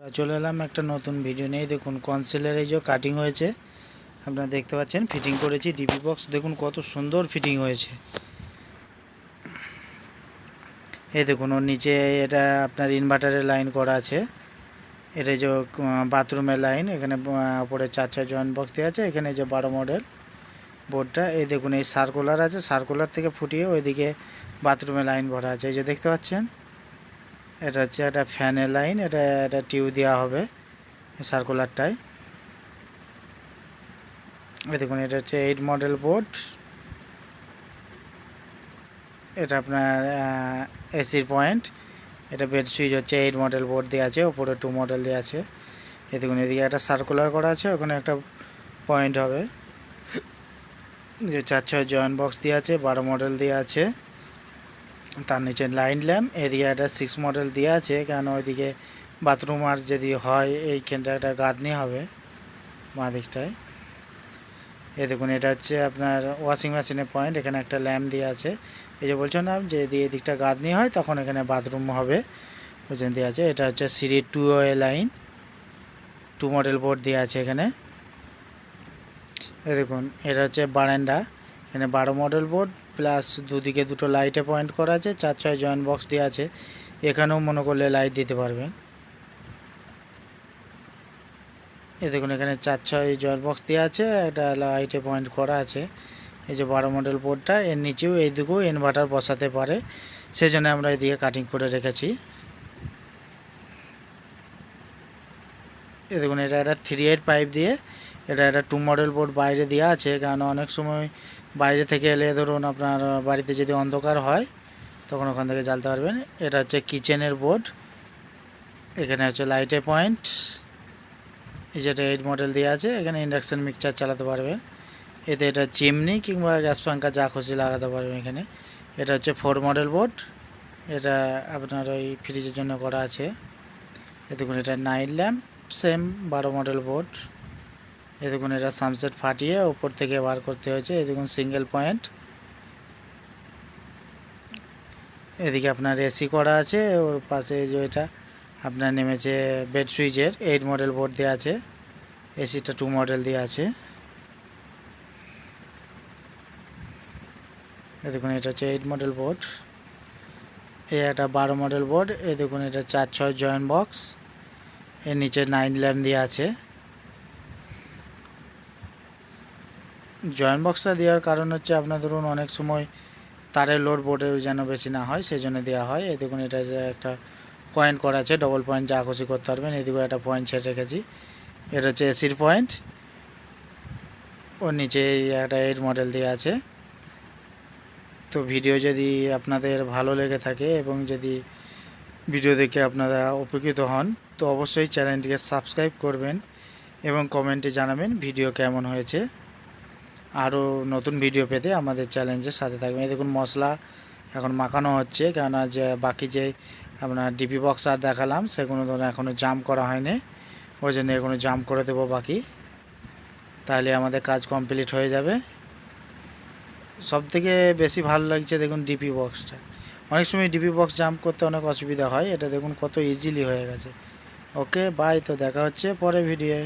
চলে এলাম একটা নতুন ভিডিও নিয়ে। দেখুন কনসিলের এই যে কাটিং হয়েছে, আপনারা দেখতে পাচ্ছেন ফিটিং করেছি ডিপি বক্স দেখুন কত সুন্দর ফিটিং হয়েছে। এই দেখুন, ওর নিচে এটা আপনার ইনভার্টারের লাইন করা আছে। এটা যে বাথরুমের লাইন এখানে ওপরে চার চার জয়েন্ট বক্স দেওয়া আছে, এখানে যে বারো মডেল বোর্ডটা এই দেখুন, এই সার্কুলার আছে সার্কুলার থেকে ফুটিয়ে ওইদিকে বাথরুমে লাইন ভরা আছে। এই যে দেখতে পাচ্ছেন? এটা হচ্ছে একটা ফ্যানের লাইন, এটা একটা টিউ দেওয়া হবে সার্কুলারটায়। এই দেখুন, এটা হচ্ছে এইট মডেল বোর্ড। এটা আপনার এসির পয়েন্ট। এটা বেড সুইচ হচ্ছে এইট মডেল বোর্ড দেওয়া আছে ওপরে টু মডেল দেওয়া আছে। এ দেখুন, এদিকে একটা সার্কুলার করা আছে, ওখানে একটা পয়েন্ট হবে। চার, ছয় জয়েন্ট বক্স দেওয়া আছে, বারো মডেল দেওয়া আছে। তার নিচে লাইন ল্যাম্প একটা সিক্স মডেল দেওয়া আছে, কেন ওইদিকে বাথরুম আর যদি হয় এইখানটা একটা গাঁদনি হবে বাঁ দিকটায় এই দেখুন, এটা হচ্ছে আপনার ওয়াশিং মেশিনের পয়েন্ট এখানে একটা ল্যাম্প দেওয়া আছে। এই যে বলছো না, যে দিয়ে এদিকটা গাঁদনি হয়, তখন এখানে বাথরুম হবে। ওই জন্য দেওয়া আছে, এটা হচ্ছে সিরি টু এ লাইন টু মডেল বোর্ড দেওয়া আছে এখানে। এ দেখুন, এটা হচ্ছে বারান্দা, এখানে বারো মডেল বোর্ড প্লাস দুদিকে দুটো লাইটে পয়েন্ট করা আছে, চার ছয় জয়েন্ট বক্স দেওয়া আছে। এখানেও মনে করলে লাইট দিতে পারবেন এই দেখুন, এখানে চার ছয় জয়েন্ট বক্স দেওয়া আছে, একটা লাইটে পয়েন্ট করা আছে। এই যে বারো মডেল বোর্ডটা এর নিচেও এইদিকেও ইনভার্টার বসাতে পারে। সেই জন্য আমরা এদিকে কাটিং করে রেখেছি। এই দেখুন, এটা একটা থ্রি এইট পাইপ দিয়ে এটা একটা টু মডেল বোর্ড বাইরে দেওয়া আছে কারণ অনেক সময় বাইরে থেকে এলে ধরুন আপনার বাড়িতে যদি অন্ধকার হয়, তখন ওখান থেকে জ্বালতে পারবেন। এটা হচ্ছে কিচেনের বোর্ড এখানে হচ্ছে লাইটে পয়েন্ট এই যেটা এইট মডেল দেওয়া আছে, এখানে ইন্ডাকশান মিক্সচার চালাতে পারবে। এতে এটা চিমনি কিংবা গ্যাস পাঙ্খা যা খুশি লাগাতে পারবে এখানে। এটা হচ্ছে ফোর মডেল বোর্ড এটা আপনার ওই ফ্রিজের জন্য করা আছে। এ দেখুন এটা নাইট ল্যাম্প সেম বারো মডেল বোর্ড এ দেখুন এটা সানসেট ফাটিয়ে উপর থেকে বার করতে হয়েছে। এ দেখুন সিঙ্গেল পয়েন্ট এদিকে আপনার এসি করা আছে, ওর পাশে যে এটা আপনার নেমেছে বেড সুইচের এইট মডেল বোর্ড দেওয়া আছে এসিটা টু মডেল দেওয়া আছে। এ দেখুন এটা হচ্ছে এইট মডেল বোর্ড এই একটা বারো মডেল বোর্ড এই দেখুন এটা চার ছয় জয়েন্ট বক্স এর নিচে নাইন ল্যাম্প দেওয়া আছে। জয়েন্ট বক্সটা দেওয়ার কারণ হচ্ছে আপনার ধরুন অনেক সময় তারের লোড বোর্ডের যেন বেশি না হয় সেই জন্য দেওয়া হয়। এই দেখুন, এটা যে একটা পয়েন্ট করা আছে ডবল পয়েন্ট যা খুশি করতে পারবেন। এদিকে একটা পয়েন্ট ছেড়ে রেখেছি। এটা হচ্ছে এসির পয়েন্ট ওর নিচে একটা এর মডেল দেওয়া আছে। তো ভিডিও যদি আপনাদের ভালো লেগে থাকে এবং যদি ভিডিও দেখে আপনারা উপকৃত হন, তো অবশ্যই চ্যানেলটিকে সাবস্ক্রাইব করবেন এবং কমেন্টে জানাবেন ভিডিও কেমন হয়েছে। আরও নতুন ভিডিও পেতে আমাদের চ্যালেঞ্জের সাথে থাকবেন। এই দেখুন মশলা এখন মাখানো হচ্ছে, কেননা যে বাকি যে আপনার ডিপি বক্স আর দেখালাম, সেগুলো ধরুন এখনও জাম করা হয়নি। ওই জন্য এখনও জাম করে দেবো বাকি। তাহলে আমাদের কাজ কমপ্লিট হয়ে যাবে। সব থেকে বেশি ভালো লাগছে দেখুন ডিপি বক্সটা অনেক সময় ডিপি বক্স জাম্প করতে অনেক অসুবিধা হয়, এটা দেখুন কত ইজিলি হয়ে গেছে। ওকে বাই তো দেখা হচ্ছে পরে ভিডিওয়